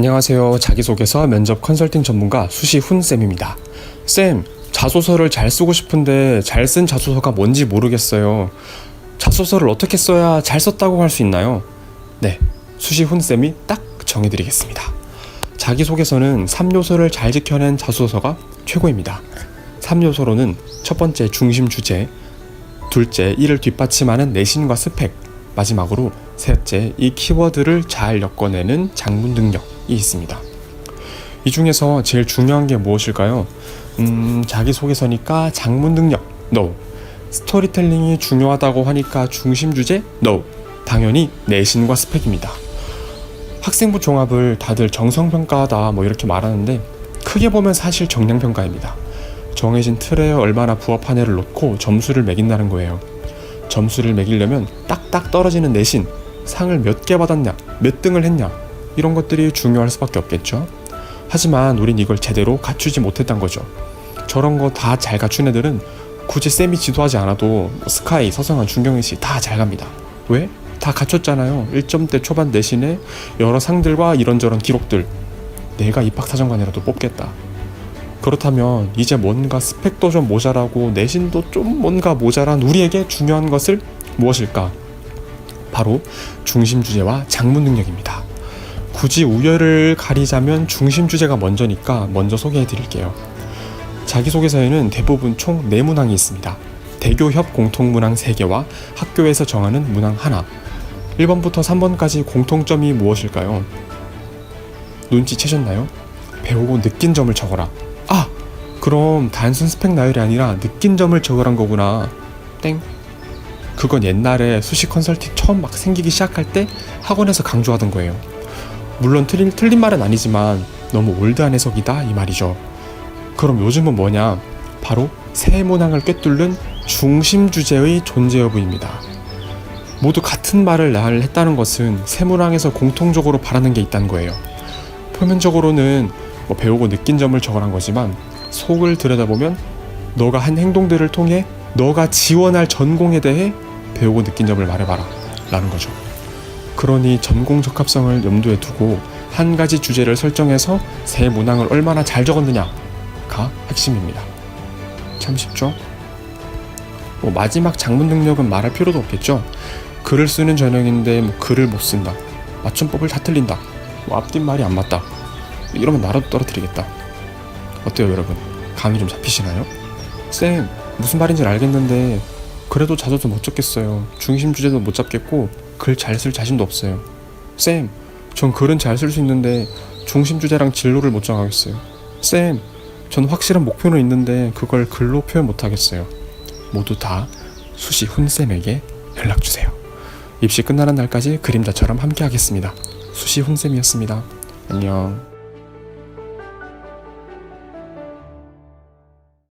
안녕하세요. 자기소개서 면접 컨설팅 전문가 수시훈 쌤입니다. 쌤, 자소서를 잘 쓰고 싶은데 잘 쓴 자소서가 뭔지 모르겠어요. 자소서를 어떻게 써야 잘 썼다고 할 수 있나요? 네, 수시훈 쌤이 딱 정해드리겠습니다. 자기소개서는 3요소를 잘 지켜낸 자소서가 최고입니다. 3요소로는 첫 번째 중심 주제, 둘째 이를 뒷받침하는 내신과 스펙, 마지막으로 셋째 이 키워드를 잘 엮어내는 장문 능력이 있습니다. 이 중에서 제일 중요한 게 무엇일까요? 음, 자기소개서니까 장문 능력, no. 스토리텔링이 중요하다고 하니까 중심 주제, no. 당연히 내신과 스펙입니다. 학생부 종합을 다들 정성평가다 뭐 이렇게 말하는데 크게 보면 사실 정량평가입니다. 정해진 틀에 얼마나 부합한 애를 놓고 점수를 매긴다는 거예요. 점수를 매기려면 딱딱 떨어지는 내신, 상을 몇 개 받았냐, 몇 등을 했냐, 이런 것들이 중요할 수밖에 없겠죠. 하지만 우린 이걸 제대로 갖추지 못했단 거죠. 저런 거 다 잘 갖춘 애들은 굳이 쌤이 지도하지 않아도 뭐 스카이, 서성한, 중경희 씨 다 잘 갑니다. 왜? 다 갖췄잖아요. 1점대 초반 내신에 여러 상들과 이런저런 기록들. 내가 입학사정관이라도 뽑겠다. 그렇다면 이제 뭔가 스펙도 좀 모자라고 내신도 좀 뭔가 모자란 우리에게 중요한 것을 무엇일까? 바로 중심 주제와 장문 능력입니다. 굳이 우열을 가리자면 중심 주제가 먼저니까 먼저 소개해 드릴게요. 자기소개서에는 대부분 총 4문항이 있습니다. 대교 협 공통문항 3개와 학교에서 정하는 문항 하나. 1번부터 3번까지 공통점이 무엇일까요? 눈치채셨나요? 배우고 느낀 점을 적어라. 아! 그럼 단순 스펙 나열이 아니라 느낀 점을 적으란 거구나. 땡. 그건 옛날에 수시 컨설팅 처음 막 생기기 시작할 때 학원에서 강조하던 거예요. 물론 틀린, 틀린 말은 아니지만 너무 올드한 해석이다 이 말이죠. 그럼 요즘은 뭐냐? 바로 새 문항을 꿰뚫는 중심 주제의 존재 여부입니다. 모두 같은 말을 날 했다는 것은 새 문항에서 공통적으로 바라는 게 있다는 거예요. 표면적으로는 뭐 배우고 느낀 점을 적어란 거지만 속을 들여다보면 너가 한 행동들을 통해 너가 지원할 전공에 대해 배우고 느낀 점을 말해봐라 라는 거죠. 그러니 전공 적합성을 염두에 두고 한 가지 주제를 설정해서 새 문항을 얼마나 잘 적었느냐가 핵심입니다. 참 쉽죠? 뭐 마지막 장문 능력은 말할 필요도 없겠죠. 글을 쓰는 전형인데 뭐 글을 못 쓴다. 맞춤법을 다 틀린다. 뭐 앞뒷말이 안 맞다. 이러면 나라도 떨어뜨리겠다. 어때요, 여러분? 감이 좀 잡히시나요? 쌤, 무슨 말인지 알겠는데 그래도 자소서 못 적겠어요. 중심 주제도 못 잡겠고 글 잘 쓸 자신도 없어요. 쌤, 전 글은 잘 쓸 수 있는데 중심 주제랑 진로를 못 정하겠어요. 쌤, 전 확실한 목표는 있는데 그걸 글로 표현 못 하겠어요. 모두 다 수시 훈쌤에게 연락 주세요. 입시 끝나는 날까지 그림자처럼 함께 하겠습니다. 수시 훈쌤이었습니다. 안녕.